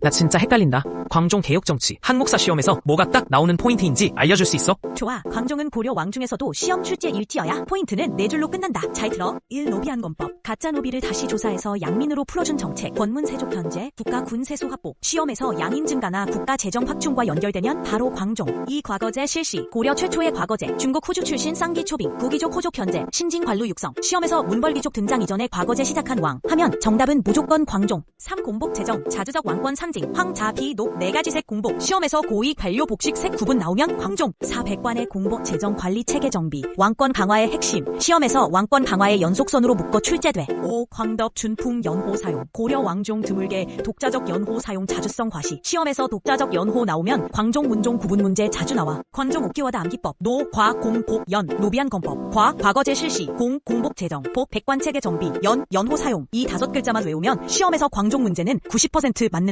나 진짜 헷갈린다. 광종 개혁 정치 한국사 시험에서 뭐가 딱 나오는 포인트인지 알려줄 수 있어? 좋아. 광종은 고려 왕 중에서도 시험 출제 1티어야. 포인트는 네 줄로 끝난다. 잘 들어. 1. 노비한 건법. 가짜 노비를 다시 조사해서 양민으로 풀어준 정책. 권문 세족 견제. 국가 군 세소 확보. 시험에서 양인 증가나 국가 재정 확충과 연결되면 바로 광종. 이 과거제 실시. 고려 최초의 과거제. 중국 후주 출신 쌍기 초빙. 구기족 호족 견제. 신진 관루 육성. 시험에서 문벌귀족 등장 이전에 과거제 시작한 왕. 하면 정답은 무조건 광종. 3. 공복 재정. 자주적 왕권 상 징. 황, 자, 비, 녹. 네 가지 색 공복. 시험에서 고위, 관료, 복식 색 구분 나오면 광종. 4. 백관의 공복 재정 관리 체계 정비. 왕권 강화의 핵심. 시험에서 왕권 강화의 연속선으로 묶어 출제돼. 5. 광덕, 준풍, 연호 사용. 고려 왕종 드물게 독자적 연호 사용 자주성 과시. 시험에서 독자적 연호 나오면 광종, 문종 구분 문제 자주 나와. 관종 옥기와다 암기법. 노, 과, 공, 복, 연. 노비안 건법. 과, 과거제 실시. 공, 공복 재정. 복, 백관 체계 정비. 연, 연호 사용. 이 다섯 글자만 외우면 시험에서 광종 문제는 90% 맞는다.